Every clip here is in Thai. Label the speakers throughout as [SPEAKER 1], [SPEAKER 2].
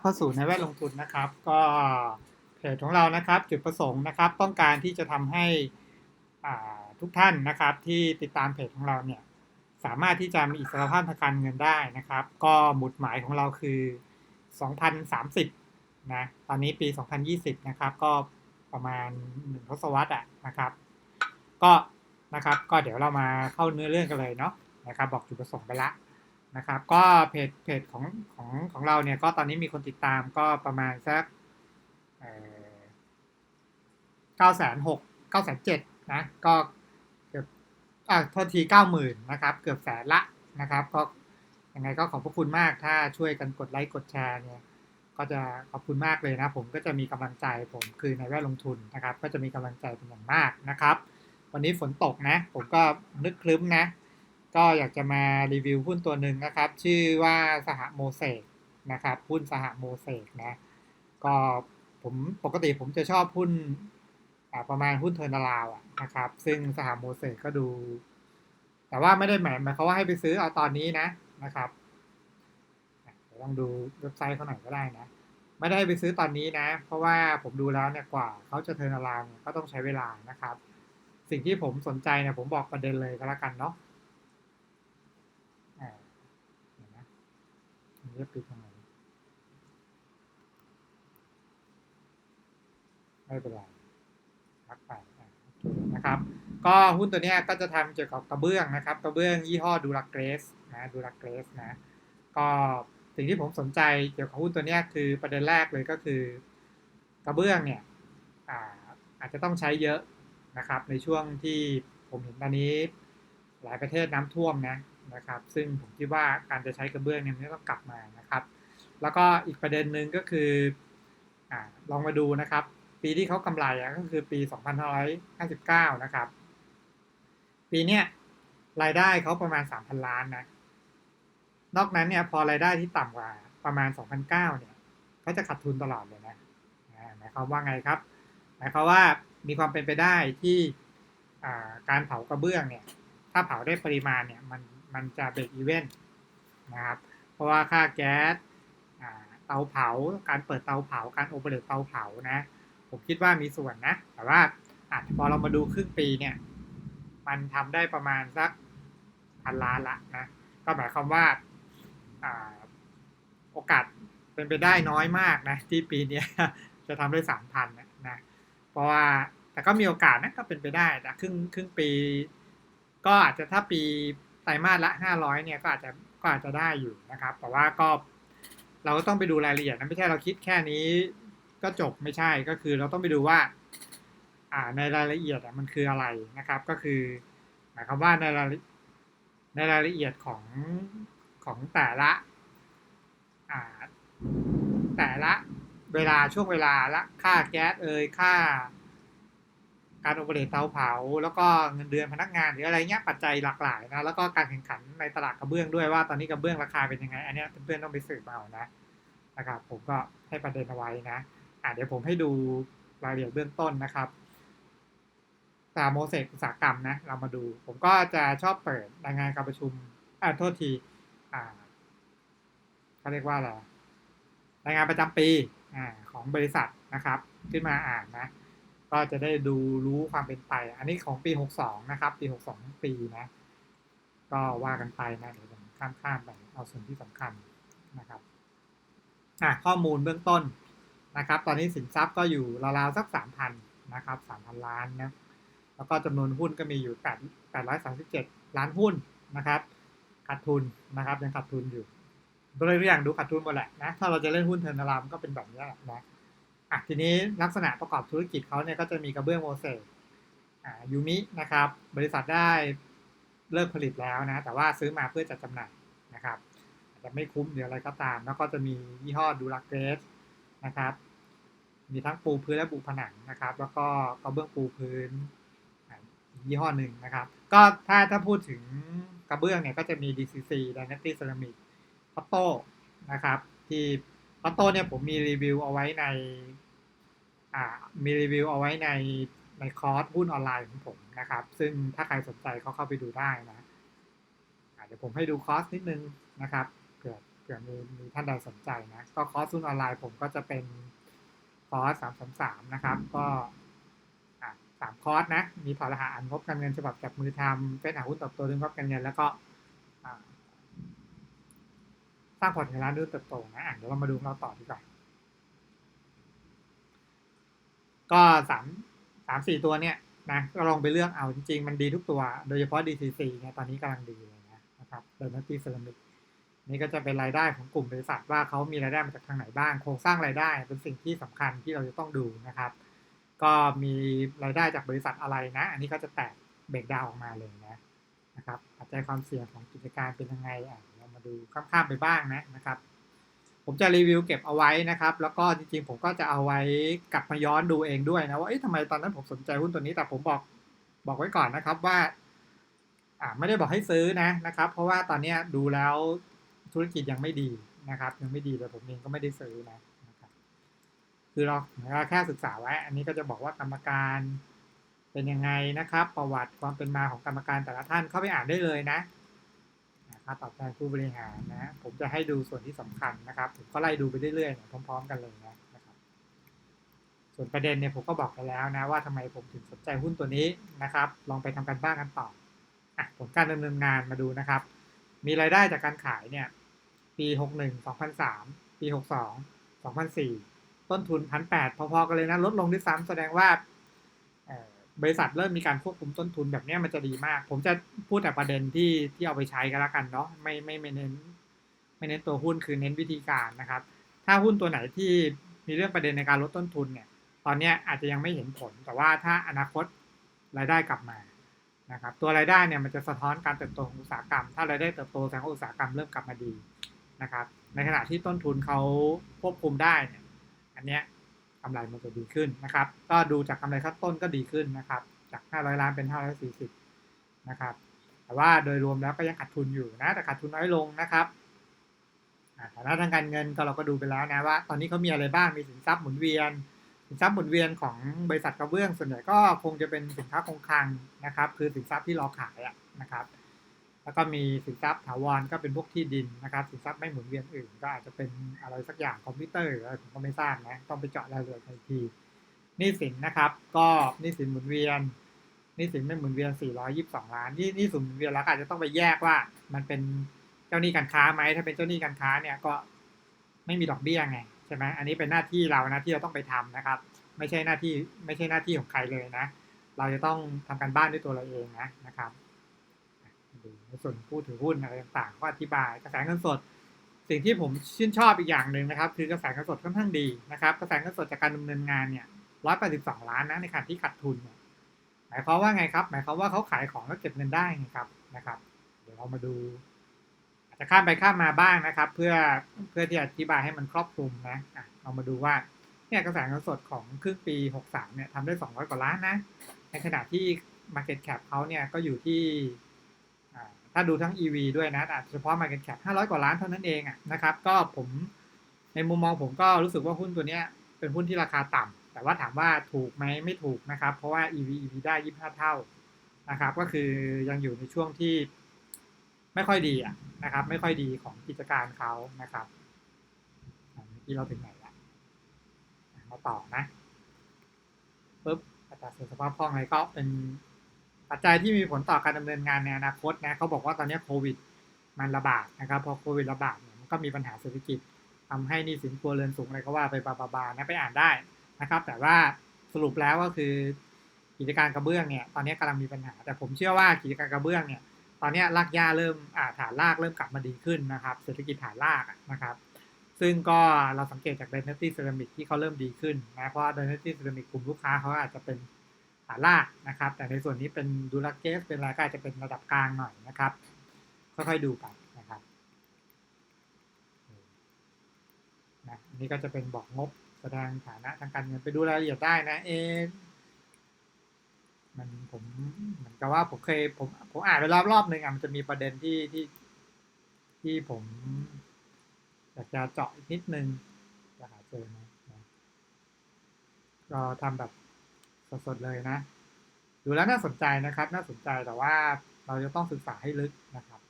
[SPEAKER 1] เข้าสู่ในแวดลงทุนนะครับ ก็เพจของเรานะครับจุดประสงค์นะครับ ต้องการที่จะทำให้ทุกท่านนะครับ ที่ติดตามเพจของเราเนี่ยสามารถที่จะมีอิสรภาพทางการเงินได้นะครับ ก็หมุดหมายของเราคือ 2030นะตอนนี้ปี 2020 นะครับ ก็ประมาณหนึ่งทศวรรษอะนะครับ ก็นะครับก็เดี๋ยวเรามาเข้าเนื้อเรื่องกันเลยเนาะนะครับ บอกจุดประสงค์ไปละ นะครับก็เพจเพจของของของเราเนี่ยก็ตอนนี้มีคนติดตามก็ประมาณสักเก้าแสนหกเก้าแสนเจ็ดนะก็เกือบอ่าโทษทีเก้าหมื่นนะครับเกือบแสนละนะครับก็ยังไงก็ขอบพระคุณมากถ้าช่วยกันกดไลค์กดแชร์เนี่ยก็จะขอบคุณมากเลยนะ ผมก็จะมีกำลังใจผมคือในแวดลงทุนนะครับ ก็จะมีกำลังใจเป็นอย่างมากนะครับ วันนี้ฝนตกนะ ผมก็นึกคลึ้มนะ ก็อยากจะมารีวิวหุ้นตัวหนึ่งนะครับ ชื่อว่าสหโมเสกนะครับหุ้นสหโมเสกนะ ก็ผมปกติผมจะชอบหุ้นประมาณหุ้นเทอร์นาลาวนะครับ ซึ่งสหโมเสกก็ดู แต่ว่าไม่ได้หมายหมายควาว่าให้ไปซื้อเอาตอนนี้นะนะครับลองดูเว็บไซต์เขาหน่อยก็ได้นะ ไม่ได้ไปซื้อตอนนี้นะ เพราะว่าผมดูแล้วเนี่ยกว่าเขาจะเทอร์นาลาวก็ต้องใช้เวลานะครับ สิ่งที่ผมสนใจเนี่ยผมบอกประเด็นเลยก็แล้วกันเนาะเห็นไหม อันนี้ปิดยังไงไม่เป็นไรพักไปนะครับ ก็หุ้นตัวนี้ก็จะทำเกี่ยวกับกระเบื้องนะครับ กระเบื้องยี่ห้อดูรักเกรสนะดูรักเกรสนะก็สิ่งที่ผมสนใจเกี่ยวกับหุ้นตัวนี้คือประเด็นแรกเลยก็คือกระเบื้องเนี่ยอาอาจจะต้องใช้เยอะนะครับ ในช่วงที่ผมเห็นตอนนี้ หลายประเทศน้ำท่วมนะ นะครับ ซึ่งผมคิดว่าการจะใช้กระเบื้องเนี่ยมันต้องกลับมานะครับ แล้วก็อีกประเด็นหนึ่งก็คืออลองมาดูนะครับ ปีที่เขากำไรก็คือปี 2559 นะครับ ปีเนี้ยรายได้เขาประมาณ 3,000 ล้านนะ นอกนั้นเนี่ยพอรายได้ที่ต่ำกว่าประมาณ 2,009เนี่ยเขาจะขาดทุนตลอดเลยนะหมายความว่าไงครับ หมายความว่ามีความเป็นไปได้ที่การเผากระเบื้องเนี่ย ถ้าเผาได้ปริมาณเนี่ย มัน มันจะเบรกอีเวนต์นะครับ เพราะว่าค่าแก๊สเตาเผา การเปิดเตาเผา การโอเปเรตเตาเผานะ ผมคิดว่ามีส่วนนะ แต่ว่าอพอเรามาดูครึ่งปีเนี่ย มันทำได้ประมาณสักพันล้านละนะ ก็หมายความว่าโอกาสเป็นไปได้น้อยมากนะ ที่ปีนี้จะทำได้สามพันนะ เพราะว่าแต่ก็มีโอกาสนะก็เป็นไปได้แต่ครึ่งครึ่งปี ก็อาจจะถ้าปี รมาสละห้าร้อยเนี่ยก็อาจจะก็อาจจะได้อยู่นะครับ แต่ว่าก็เราก็ต้องไปดูรายละเอียดนะไม่ใช่เราคิดแค่นี้ก็จบไม่ใช่ก็คือเราต้องไปดูว่าอ่าในรายละเอียดมันคืออะไรนะครับ ก็คือหมายความว่าในรายในรายละเอียดของของแต่ละอ่าแต่ละเวลาช่วงเวลาละค่าแก๊สเอ่ยค่า การโอเปเรตเตาเผา แล้วก็เงินเดือนพนักงานหรืออะไรเงี้ยปัจจัยหลากหลายนะแล้วก็การแข่งขันในตลาดกระเบื้องด้วยว่าตอนนี้กระเบื้องราคาเป็นยังไง อันนี้เพื่อนๆต้องไปสืบเอานะนะครับผมก็ให้ประเด็นเอาไว้นะอ่าเดี๋ยวผมให้ดูรายละเอียดเบื้องต้นนะครับตาโมเสกอุตสาหกรรมนะเรามาดู ผมก็จะชอบเปิดรายงานการประชุมอ่าโทษทีอ่าเขาเรียกว่าอะไรรายงานประจำปีอ่าของบริษัทนะครับ ขึ้นมาอ่านนะ ก็จะได้ดูรู้ความเป็นไป อันนี้ของปี62นะครับ ปี62ปีนะ ก็ว่ากันไปนะเดี๋ยวผมข้ามข้ามไปเอาส่วนที่สำคัญนะครับอ่าข้อมูลเบื้องต้นนะครับ ตอนนี้สินทรัพย์ก็อยู่ราวๆสัก3,000นะครับ3,000ล้านนะแล้วก็จำนวนหุ้นก็มีอยู่8 837ล้านหุ้นนะครับขาดทุนนะครับยังขาดทุนอยู่โดยตัวอย่างดูขาดทุนหมดแหละนะถ้าเราจะเล่นหุ้นเทอร์นารามก็เป็นแบบนี้นะ อะทีนี้ลักษณะประกอบธุรกิจเขาเนี่ยก็จะมีกระเบื้องโมเสกอ่ายูมินะครับ บริษัทได้เลิกผลิตแล้วนะ แต่ว่าซื้อมาเพื่อจะจำหน่ายนะครับอาจจะไม่คุ้มหรืออะไรก็ตาม แล้วก็จะมียี่ห้อดูรักเกสนะครับ มีทั้งปูพื้นและปูผนังนะครับ แล้วก็กระเบื้องปูพื้นยี่ห้อหนึ่งนะครับ ก็ถ้าถ้าพูดถึงกระเบื้องเนี่ยก็จะมี DCC Dynasty Ceramic พัตโต้นะครับ ที่ พัตโต้เนี่ยผมมีรีวิวเอาไว้ใน อ่า มีรีวิวเอาไว้ในในคอร์สหุ้นออนไลน์ของผมนะครับ ซึ่งถ้าใครสนใจก็เข้าไปดูได้นะเดี๋ยวผมให้ดูคอร์สนิดนึงนะครับเผื่อเผื่อมีมีท่านใดสนใจนะ ก็คอร์สหุ้นออนไลน์ผมก็จะเป็นคอร์สสามสามสามนะครับ ก็สามคอร์สนะ มีถอรหัสอ่านงบการเงินฉบับจับมือทำเป็นหาหุ้นติบโตด้วยงงบการเงินแล้วก็ สร้างพอร์ตเงินล้านด้วยเติบโตนะอะเดี๋ยวเรามาดูเราต่อดีกว่าก็สามสามสี่ตัวเนี่ยนะก็ลองไปเลือกเอาจริงๆ มันดีทุกตัว โดยเฉพาะ DCC เนี่ยตอนนี้กำลังดีเลยนะนะครับเดนตี้เซรามิกนี่ก็จะเป็นรายได้ของกลุ่มบริษัทว่าเขามีรายได้มาจากทางไหนบ้าง โครงสร้างรายได้เป็นสิ่งที่สำคัญที่เราจะต้องดูนะครับ ก็มีรายได้จากบริษัทอะไรนะ อันนี้ก็จะแตกเบรกดาวออกมาเลยนะนะครับปัจจัยความเสี่ยงของกิจการเป็นยังไงอะ ดูข้ามๆไปบ้างนะนะครับ ผมจะรีวิวเก็บเอาไว้นะครับ แล้วก็จริงๆ ผมก็จะเอาไว้กลับมาย้อนดูเองด้วยนะว่าเอ๊ะทำไมตอนนั้นผมสนใจหุ้นตัวนี้แต่ผมบอกบอกไว้ก่อนนะครับว่าอ่าไม่ได้บอกให้ซื้อนะนะครับ เพราะว่าตอนนี้ดูแล้วธุรกิจยังไม่ดีนะครับ ยังไม่ดีเลยผมเองก็ไม่ได้ซื้อนะนะครับคือเราเราแค่ศึกษาไว้ อันนี้ก็จะบอกว่ากรรมการเป็นยังไงนะครับ ประวัติความเป็นมาของกรรมการแต่ละท่านเข้าไปอ่านได้เลยนะาตอบแทนผู้บริหารนะผมจะให้ดูส่วนที่สำคัญนะครับ ผมก็ไล่ดูไปเรื่อยๆพร้อม ๆ กันเลยนะนะครับ ส่วนประเด็นเนี่ยผมก็บอกไปแล้วนะว่าทำไมผมถึงสนใจหุ้นตัวนี้นะครับ ลองไปทำกันบ้างกันต่ออะผลการดำเนินงานมาดูนะครับ มีรายได้จากการขายเนี่ยปี 61 2003 ปี 62 2004 ต้นทุน 1,800พอๆกันเลยนะลดลงด้วยซ้ำแสดงว่า บริษัทเริ่มมีการควบคุมต้นทุนแบบนี้มันจะดีมาก ผมจะพูดแต่ประเด็นที่ที่เอาไปใช้กันละกันเนาะไม่ไม่ไม่เน้นไม่เน้นตัวหุ้นคือเน้นวิธีการนะครับ ถ้าหุ้นตัวไหนที่มีเรื่องประเด็นในการลดต้นทุนเนี่ย ตอนนี้อาจจะยังไม่เห็นผล แต่ว่าถ้าอนาคตรายได้กลับมานะครับ ตัวรายได้เนี่ยมันจะสะท้อนการเติบโตของอุตสาหกรรม ถ้ารายได้เติบโตแสดงว่าอุตสาหกรรมเริ่มกลับมาดีนะครับ ในขณะที่ต้นทุนเขาควบคุมได้เนี่ย อันเนี้ย กำไรมันจะดีขึ้นนะครับ ก็ดูจากกำไรขั้นต้นก็ดีขึ้นนะครับ จาก 500 ล้านเป็น 540 นะครับ แต่ว่าโดยรวมแล้วก็ยังขาดทุนอยู่นะ แต่ขาดทุนน้อยลงนะครับฐานะทางการเงินก็เราก็ดูไปแล้วนะว่า ตอนนี้เขามีอะไรบ้าง มีสินทรัพย์หมุนเวียน สินทรัพย์หมุนเวียนของบริษัทกระเบื้องส่วนใหญ่ก็คงจะเป็นสินค้าคงคลังนะครับ คือสินทรัพย์ที่รอขายนะครับ แล้วก็มีสินทรัพย์ถาวรก็เป็นพวกที่ดินนะครับ สินทรัพย์ไม่หมุนเวียนอื่น ก็อาจจะเป็นอะไรสักอย่างคอมพิวเตอร์หรืออะไรผมก็ไม่ทราบนะต้องไปเจาะรายละเอียดอีกทีนี้สินนะครับ ก็นี้สินหมุนเวียนนี้สินไม่หมุนเวียน 422 ล้านนี่นี่สินหมุนเวียนแล้วอาจจะต้องไปแยกว่า มันเป็นเจ้าหนี้การค้าไหมถ้าเป็นเจ้าหนี้การค้าเนี่ยก็ไม่มีดอกเบี้ยไงใช่ไหมอันนี้เป็นหน้าที่เรานะที่เราต้องไปทำนะครับ ไม่ใช่หน้าที่ไม่ใช่หน้าที่ของใครเลยนะ เราจะต้องทำการบ้านด้วยตัวเราเองนะนะครับ ในส่วนผู้ถือหุ้นอะไรต่างๆก็อธิบายกระแสเงินสด สิ่งที่ผมชื่นชอบอีกอย่างหนึ่งนะครับ คือกระแสเงินสดค่อนข้างดีนะครับกระแสเงินสดจากการดำเนินงานเนี่ยร้อยแปดสิบสองล้านนะในขณะที่ขาดทุนเนี่ยหมายความว่าไงครับ หมายความว่าเขาขายของแล้วเก็บเงินได้ไงครับนะครับ เดี๋ยวเรามาดูอาจจะข้ามไปข้ามมาบ้างนะครับ เพื่อเพื่อที่อธิบายให้มันครอบคลุมนะอะเรามาดูว่าเนี่ยกระแสเงินสดของครึ่งปี 63เนี่ยทำได้ 200 กว่าล้านนะ ในขณะที่ Market Cap เขาเนี่ยก็อยู่ที่ ถ้าดูทั้ง EV ด้วยนะแต่เฉพาะ Market Cap 500 กว่าล้านเท่านั้นเองอะนะครับ ก็ผมในมุมมองผมก็รู้สึกว่าหุ้นตัวนี้เป็นหุ้นที่ราคาต่ำแต่ว่าถามว่าถูกไหมไม่ถูกนะครับ เพราะว่า EV EV ได้ 25 เท่านะครับ ก็คือยังอยู่ในช่วงที่ไม่ค่อยดีอะนะครับ ไม่ค่อยดีของกิจการเขานะครับที่เราถึงไหนละมาต่อนะปุ๊บอัตราส่วนสภาพคล่องอะไรก็เป็น ปัจจัยที่มีผลต่อการดำเนินงานในอนาคตนะเขาบอกว่าตอนนี้โควิดมันระบาดนะครับพอโควิดระบาดเนี่ยมันก็มีปัญหาเศรษฐกิจทำให้นี้สินครัวเรือนสูงอะไรก็ว่าไปบาบาบานะไปอ่านได้นะครับ แต่ว่าสรุปแล้วก็คือกิจการกระเบื้องเนี่ยตอนนี้กำลังมีปัญหา แต่ผมเชื่อว่ากิจการกระเบื้องเนี่ยตอนนี้รากหญ้าเริ่มอ่าฐานรากเริ่มกลับมาดีขึ้นนะครับ เศรษฐกิจฐานรากนะครับ ซึ่งก็เราสังเกตจาก Dynasty Ceramic ที่เขาเริ่มดีขึ้นนะเพราะ Dynasty Ceramic กกลุ่มลูกค้าเขาอาจจะเป็นานรากนะครับ แต่ในส่วนนี้เป็นดูลักเกสเป็นรายก็อาจจะเป็นระดับกลางหน่อยนะครับ ค่อยๆดูไปนะครับนะอันนี้ก็จะเป็นบอกงบแสดงฐานะทางการเงินไปดูรายละเอียดได้นะเอมันผมเหมือนกับว่าผมเคยผมผมอ่านไปรอบรอบหนึ่งอะมันจะมีประเด็นที่ที่ที่ผมอยากจะเจาะนิดนึงจะหาเจอไหมก็ทำแบบ สดๆเลยนะ ดูแล้วน่าสนใจนะครับ น่าสนใจแต่ว่าเราจะต้องศึกษาให้ลึกนะครับ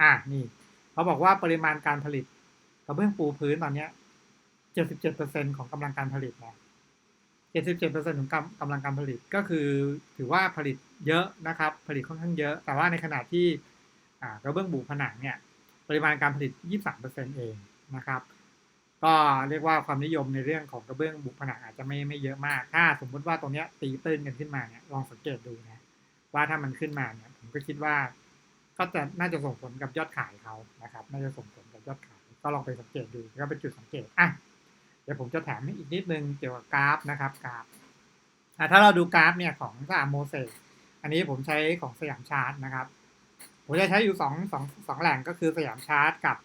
[SPEAKER 1] อ่านี่เขาบอกว่าปริมาณการผลิตกระเบื้องปูพื้นตอนเนี้ยเจ็ดสิบเจ็ดเปอร์เซ็นของกำลังการผลิตนะเจ็ดสิบเจ็ดเปอร์เซ็นของกำกำลังการผลิตก็คือถือว่าผลิตเยอะนะครับ ผลิตค่อนข้างเยอะ แต่ว่าในขณะที่กระเบื้องบุผนังเนี่ย ปริมาณการผลิต23%เองนะครับ ก็เรียกว่าความนิยมในเรื่องของกระเบื้องบุผนังอาจจะไม่ไม่เยอะมาก ถ้าสมมุติว่าตรงเนี้ยตีตื้นกันขึ้นมาเนี่ยลองสังเกตดูนะว่าถ้ามันขึ้นมาเนี่ยผมก็คิดว่า ก็จะน่าจะส่งผลกับยอดขายเขานะครับ น่าจะส่งผลกับยอดขาย ก็ลองไปสังเกตดูก็เป็นจุดสังเกตอะเดี๋ยวผมจะแถมอีกนิดนึงเกี่ยวกับกราฟนะครับกราฟถ้าเราดูกราฟเนี่ยของสามโมเสอันนี้ผมใช้ของสยามชาร์ตนะครับ ผมจะใช้อยู่สองสองสองแหล่งก็คือสยามชาร์ตกับ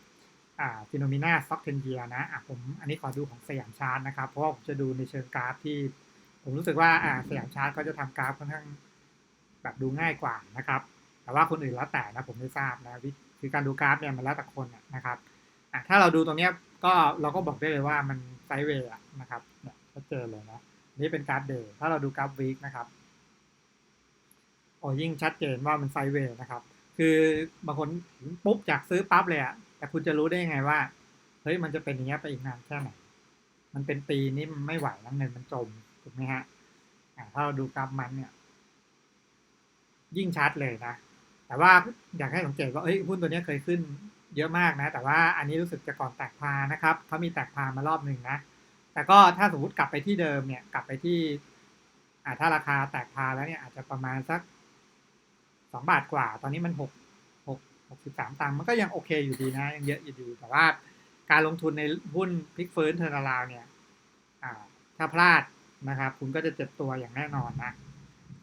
[SPEAKER 1] อ่าฟิโนมิน่าซ็อกเทนเยียนะอะผมอันนี้ขอดูของสยามชาร์ตนะครับ เพราะว่าผมจะดูในเชิงกราฟที่ผมรู้สึกว่าอ่าสยามชาร์ตก็จะทำกราฟค่อนข้างแบบดูง่ายกว่านะครับ แต่ว่าคนอื่นแล้วแต่นะผมไม่ทราบนะวิคือการดูกราฟเนี่ยมันแล้วแต่คนนะครับอะถ้าเราดูตรงเนี้ยก็เราก็บอกได้เลยว่ามันไซด์เวย์นะครับเนี่ยชัดเจนเลยนะนี่เป็นกราฟเดย์ถ้าเราดูกราฟวีคนะครับโอ้ยิ่งชัดเจนว่ามันไซด์เวย์นะครับ คือบางคนปุ๊บอยากซื้อปั๊บเลยอะ แต่คุณจะรู้ได้ยังไงว่า เฮ้ยมันจะเป็นอย่างเงี้ไปอีกนานแค่ไหน มันเป็นปีนี้มันไม่ไหวแล้วเงินมันจมถูกไหมฮะถ้าเราดูกราฟมันเนี่ย ยิ่งชัดเลยนะ แต่ว่าอยากให้สังเกตว่าเอ้ยหุ้นตัวนี้เคยขึ้นเยอะมากนะ แต่ว่าอันนี้รู้สึกจะก่อนแตกพานะครับเขามีแตกพามารอบหนึ่งนะ แต่ก็ถ้าสมมติกลับไปที่เดิมเนี่ย กลับไปที่ถ้าราคาแตกพาแล้วเนี่ยอาจจะประมาณสักสองบาทกว่า ตอนนี้มันหก หกหกสิบสามตังค์มันก็ยังโอเคอยู่ดีนะ ยังเยอะอยู่ดีแต่ว่าการลงทุนในหุ้นพลิกฟื้นเทอร์นาลาวเนี่ยถ้าพลาดนะครับ คุณก็จะเจ็บตัวอย่างแน่นอนนะ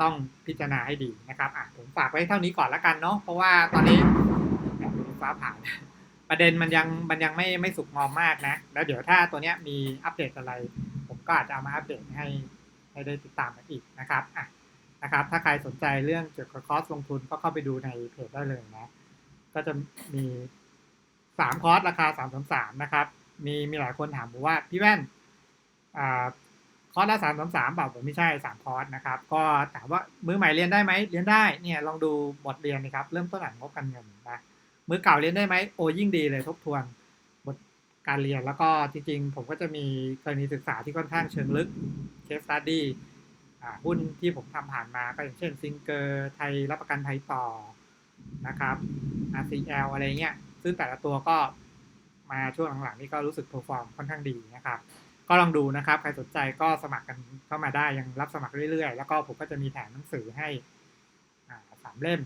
[SPEAKER 1] ต้องพิจารณาให้ดีนะครับอะผมฝากไว้เท่านี้ก่อนละกันเนาะเพราะว่าตอนนี้ฟ้าผ่านประเด็นมันยังมันยังไม่ไม่สุกงอมมากนะ แล้วเดี๋ยวถ้าตัวเนี้ยมีอัปเดตอะไร ผมก็อาจจะเอามาอัปเดตให้ให้ได้ติดตามกันอีกนะครับอะนะครับ ถ้าใครสนใจเรื่องเกี่ยวกับคอร์สลงทุนก็เข้าไปดูในเพจได้เลยนะ ก็จะมีสามคอร์สราคาสามสามสามนะครับ มีมีหลายคนถามผมว่าพี่แว่นอ่าคอร์สละสามสามสามเปล่าผมไม่ใช่สามคอร์สนะครับ ก็ถามว่ามือใหม่เรียนได้ไหมเรียนได้เนี่ยลองดูบทเรียนนะครับ เริ่มต้นอ่านงบการเงินนะมือเก่าเรียนได้ไหมโอ้ยิ่งดีเลยทบทวนบทการเรียนแล้วก็จริงๆ ผมก็จะมีกรณีศึกษาที่ค่อนข้างเชิงลึก case study อ่าหุ้นที่ผมทำผ่านมาก็อย่างเช่นซิงเกอร์ไทยรับประกันไทยต่อ นะครับ RCL อะไรเงี้ย ซึ่งแต่ละตัวก็มาช่วงหลังๆนี่ก็รู้สึกเพอร์ฟอร์มค่อนข้างดีนะครับ ก็ลองดูนะครับ ใครสนใจก็สมัครกันเข้ามาได้ยังรับสมัครเรื่อยๆ แล้วก็ผมก็จะมีแถมหนังสือให้สามเล่ม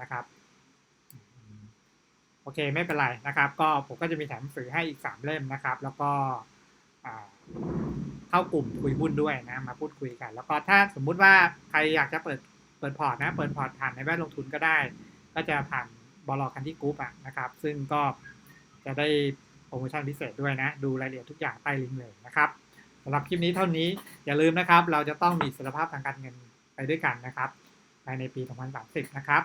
[SPEAKER 1] นะครับ โอเคไม่เป็นไรนะครับ ก็ผมก็จะมีแถมหนังสือให้อีกสามเล่มนะครับ แล้วก็เข้ากลุ่มคุยหุ้นด้วยนะมาพูดคุยกัน แล้วก็ถ้าสมมุติว่าใครอยากจะเปิดเปิดพอร์ตนะ เปิดพอร์ตผ่านในแวดลงทุนก็ได้ ก็จะผ่านบลคันที่กรุ๊ปอะนะครับ ซึ่งก็จะได้โปรโมชั่นพิเศษด้วยนะ ดูรายละเอียดทุกอย่างใต้ลิงก์เลยนะครับสำหรับคลิปนี้เท่านี้อย่าลืมนะครับ เราจะต้องมีอิสรภาพทางการเงินไปด้วยกันนะครับภายในปี 2030 นะครับ